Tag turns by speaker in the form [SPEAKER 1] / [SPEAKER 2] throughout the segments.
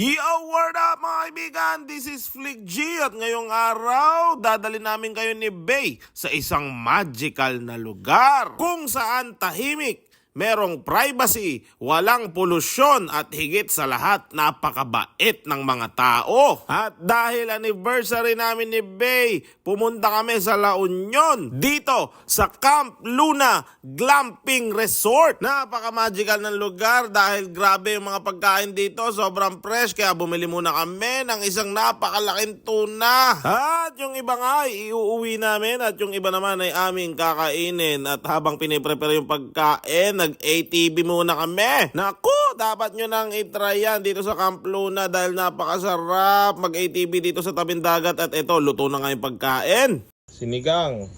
[SPEAKER 1] Yo, word up mga kaibigan? This is Flick G at ngayong araw, dadali namin kayo ni Bay sa isang magical na lugar kung saan tahimik, merong privacy, walang polusyon at higit sa lahat napakabait ng mga tao. At dahil anniversary namin ni Bay, pumunta kami sa La Union dito sa Camp Luna Glamping Resort. Napaka-magical ng lugar dahil grabe yung mga pagkain dito, sobrang fresh kaya bumili muna kami ng isang napakalaking tuna. At yung iba nga ay iuuwi namin at yung iba naman ay aming kakainin at habang piniprepare yung pagkain, nag-ATV muna kami. Naku, dapat nyo nang itry yan dito sa Camp Luna dahil napakasarap mag-ATV dito sa tabing dagat at ito, luto na nga yung pagkain. Sinigang.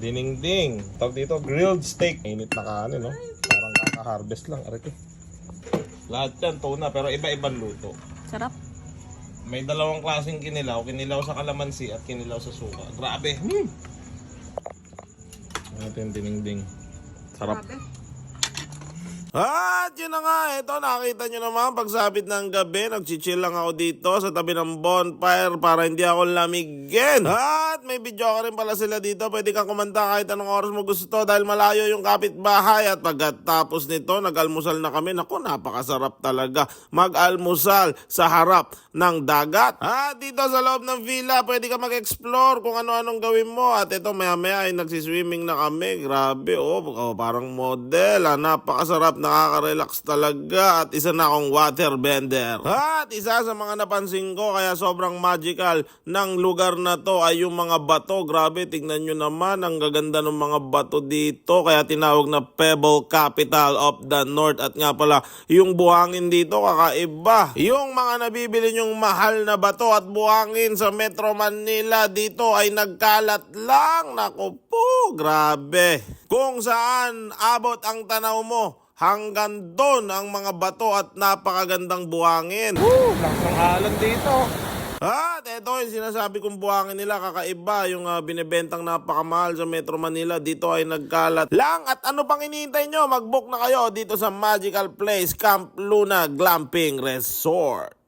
[SPEAKER 1] Dinding-ding. Tawag dito, grilled steak. Init na kanin, no? Parang kaka-harvest lang. Arito. Lahat yan, tuna, pero iba-ibang luto.
[SPEAKER 2] Sarap.
[SPEAKER 1] May dalawang klaseng kinilaw. Kinilaw sa kalamansi at kinilaw sa suka. Grabe. Hmm. Ano ito yung dinding-ding. At yun na nga, ito nakita nyo naman pagsabit ng gabi, nagchichill lang ako dito sa tabi ng bonfire para hindi ako lamigin. At may video ka rin pala sila dito, pwede kang kumanta kahit anong oras mo gusto dahil malayo yung kapitbahay. At pagkatapos nito, nag-almusal na kami. Naku, napakasarap talaga mag-almusal sa harap ng dagat. At dito sa loob ng villa, pwede ka mag-explore kung ano-anong gawin mo. At ito, maya-maya ay nagsiswimming na kami. Grabe, oh, oh parang model. Ah, napakasarap, nakaka-relax talaga. At isa na akong waterbender. At isa sa mga napansin ko, kaya sobrang magical ng lugar na to ay yung mga bato. Grabe, tignan nyo naman, ang gaganda ng mga bato dito. Kaya tinawag na Pebble Capital of the North. At nga pala, yung buhangin dito, kakaiba. Yung mga nabibili nyong mahal na bato at buhangin sa Metro Manila dito ay nagkalat lang. Naku po, grabe. Kung saan abot ang tanaw mo, hanggang doon ang mga bato at napakagandang buhangin. Woo! Lakas ng alon dito. At ito yung sinasabi kong buhangin nila, kakaiba yung ah, binibentang napakamahal sa Metro Manila. Dito ay nagkalat lang. At ano pang hinihintay nyo? Mag-book na kayo dito sa Magical Place Camp Luna Glamping Resort.